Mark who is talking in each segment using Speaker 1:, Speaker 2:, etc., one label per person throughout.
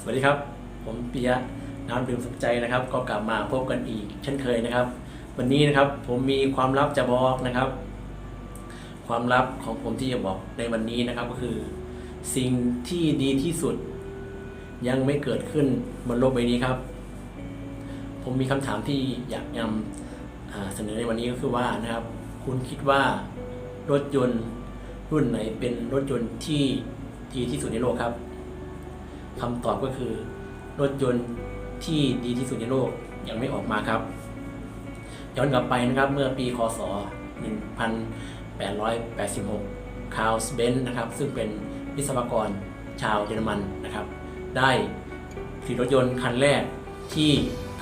Speaker 1: สวัสดีครับ ผมปิยะน้ำดื่มสุขใจนะครับ ก็กลับมาพบกันอีก เช่นเคยนะครับ วันนี้นะครับผมมีความลับจะบอกนะครับ ความลับของผมที่จะบอกในวันนี้นะครับก็คือ สิ่งที่ดีที่สุด ยังไม่เกิดขึ้นบนโลกใบนี้ครับ ผมมีคำถามที่อยากนำเสนอในวันนี้ก็คือว่านะครับ คุณคิดว่ารถยนต์รุ่นไหนเป็นรถยนต์ที่ดีที่สุดในโลกครับ คำตอบก็คือรถยนต์ที่ดีที่สุดในโลกยังไม่ออกมาครับ ย้อนกลับไปนะครับเมื่อปีคศ 1886 คาร์ลสเบนนะครับ ซึ่งเป็นวิศวกรชาวเยอรมันนะครับ ได้ผลิตรถยนต์คันแรกที่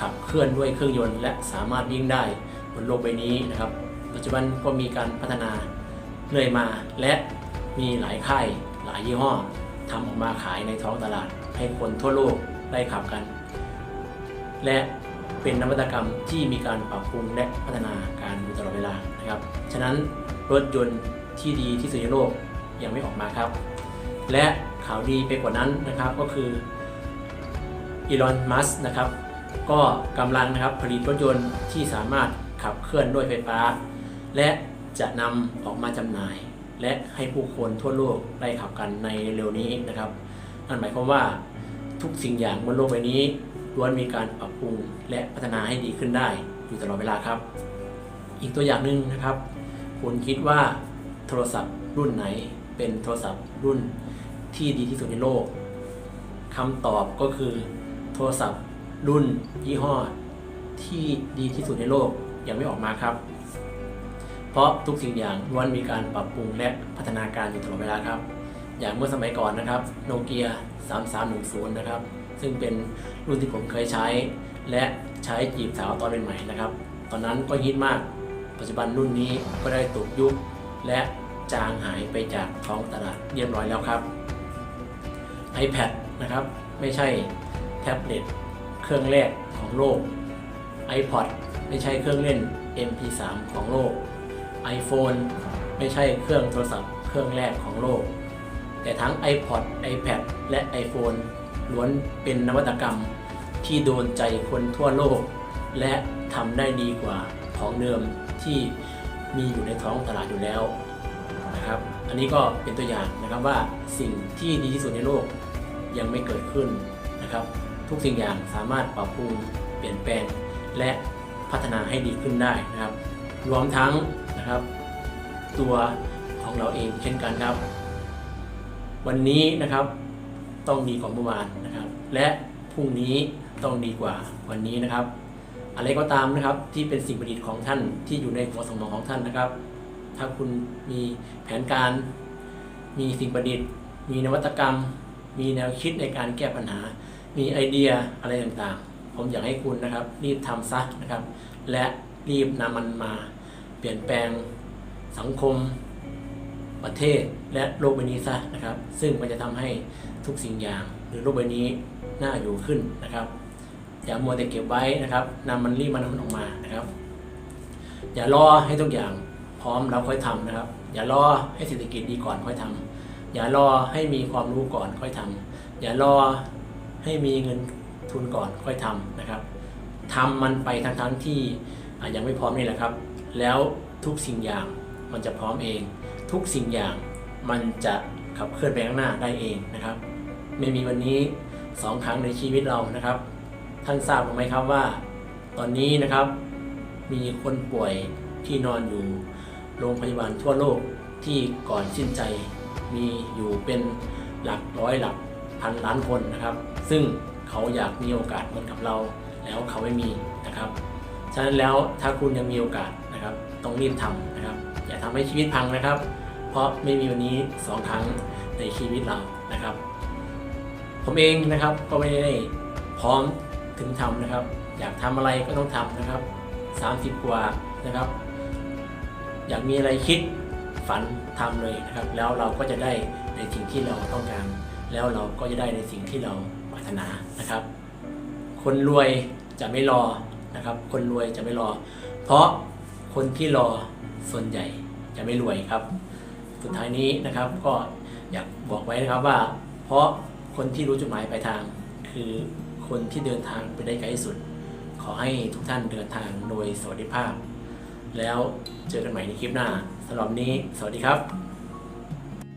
Speaker 1: ขับเคลื่อนด้วยเครื่องยนต์และสามารถวิ่งได้บนโลกใบนี้นะครับ ปัจจุบันก็มีการพัฒนาเรื่อยมาและมีหลายค่ายหลายยี่ห้อ ทำออกมาขายในท้องตลาด ให้คนทั่วโลกได้ขับกัน และเป็นนวัตกรรมที่มีการปรับปรุงและพัฒนาการอยู่ตลอดเวลานะครับ ฉะนั้นรถยนต์ที่ดีที่สุดในโลกยังไม่ออกมาครับ และข่าวดีไปกว่านั้นนะครับก็คืออีลอนมัสนะครับก็กำลังนะครับผลิตรถยนต์ที่สามารถขับเคลื่อนด้วยไฟฟ้า และจะนำออกมาจำหน่าย และให้ผู้คนทั่วโลกได้ขับกันในเร็วนี้นะครับ นั่นหมายความว่าทุกสิ่งอย่างบนโลกใบนี้ล้วนมีการปรับปรุงและพัฒนาให้ดีขึ้นได้อยู่ตลอดเวลาครับ อีกตัวอย่างหนึ่งนะครับ คุณคิดว่าโทรศัพท์รุ่นไหนเป็นโทรศัพท์รุ่นที่ดีที่สุดในโลกคำตอบก็คือโทรศัพท์รุ่นยี่ห้อที่ดีที่สุดในโลกยังไม่ออกมาครับ เพราะทุกสิ่งอย่างล้วนมีการปรับปรุงและพัฒนาการอยู่ตลอดเวลาครับ อย่างเมื่อสมัยก่อนนะครับโนเกีย3310 นะครับ ซึ่งเป็นรุ่นที่ผมเคยใช้ และใช้จีบสาวตอนเป็นใหม่นะครับ ตอนนั้นก็ฮิตมาก ปัจจุบันรุ่นนี้ก็ได้ตกยุค และจางหายไปจากท้องตลาดเรียบร้อยแล้วครับ iPad นะครับ ไม่ใช่แท็บเล็ตเครื่องแรกของโลก iPod ไม่ใช่เครื่องเล่น MP3 ของโลก iPhone ไม่ใช่เครื่องโทรศัพท์เครื่องแรกของโลก แต่ทั้ง iPod iPad และ iPhone ล้วนเป็นนวัตกรรมที่โดนใจคนทั่วโลก และทำได้ดีกว่าของเดิมที่มีอยู่ในท้องตลาดอยู่แล้วนะครับ อันนี้ก็เป็นตัวอย่างนะครับว่าสิ่งที่ดีที่สุดในโลกยังไม่เกิดขึ้นนะครับ ทุกสิ่งอย่างสามารถปรับปรุงเปลี่ยนแปลงและพัฒนาให้ดีขึ้นได้นะครับ รวมทั้งนะครับ ตัวของเราเองเช่นกันครับ วันนี้นะครับต้องดีกว่าเมื่อวานนะครับ และพรุ่งนี้ต้องดีกว่าวันนี้นะครับ อะไรก็ตามนะครับที่เป็นสิ่งประดิษฐ์ของท่านที่อยู่ในหัวสมองของท่านนะครับ ถ้าคุณมีแผนการ มีสิ่งประดิษฐ์ มีนวัตกรรม มีแนวคิดในการแก้ปัญหา มีไอเดียอะไรต่างๆ ผมอยากให้คุณนะครับ รีบทำซะนะครับ และรีบนำมันมา เปลี่ยนแปลงสังคมประเทศและโลกใบนี้ซะนะครับ ซึ่งมันจะทำให้ทุกสิ่งอย่างหรือโลกใบนี้น่าอยู่ขึ้นนะครับอย่ามัวแต่เก็บไว้นะครับนำมันรีบมันำมันออกมานะครับ อย่ารอให้ทุกอย่างพร้อมแล้วค่อยทำนะครับ อย่ารอให้เศรษฐกิจดีก่อนค่อยทำอย่ารอให้มีความรู้ก่อนค่อยทำอย่ารอให้มีเงินทุนก่อนค่อยทำนะครับทำมันไปทั้งๆที่ยังไม่พร้อมนี่แหละครับ แล้วทุกสิ่งอย่างมันจะพร้อมเอง ทุกสิ่งอย่างมันจะขับเคลื่อนไปข้างหน้าได้เองนะครับ ไม่มีวันนี้สองครั้งในชีวิตเรานะครับ ท่านทราบไหมครับว่า ตอนนี้นะครับ มีคนป่วยที่นอนอยู่โรงพยาบาลทั่วโลกที่ก่อนสิ้นใจมีอยู่เป็นหลักร้อยหลักพันล้านคนนะครับ ซึ่งเขาอยากมีโอกาสเหมือนกับเรา แล้วเขาไม่มีนะครับ ฉะนั้นแล้วถ้าคุณยังมีโอกาส ต้องรีบทำนะครับ อย่าทำให้ชีวิตพังนะครับ เพราะไม่มีวันนี้สองครั้งในชีวิตเรานะครับ ผมเองนะครับก็ไม่ได้พร้อมถึงทำนะครับ อยากทำอะไรก็ต้องทำนะครับ 30 กว่านะครับ อยากมีอะไรคิดฝันทำเลยนะครับ แล้วเราก็จะได้ในสิ่งที่เราต้องการ แล้วเราก็จะได้ในสิ่งที่เราปรารถนานะครับ คนรวยจะไม่รอนะครับ คนรวยจะไม่รอ เพราะ คนที่รอส่วนใหญ่จะไม่รวยครับ สุดท้ายนี้นะครับก็อยากบอกไว้นะครับว่า เพราะคนที่รู้จุดหมายปลายทาง คือคนที่เดินทางไปได้ไกลที่สุด ขอให้ทุกท่านเดินทางโดยสวัสดิภาพ แล้วเจอกันใหม่ในคลิปหน้าสำหรับนี้ สวัสดีครับ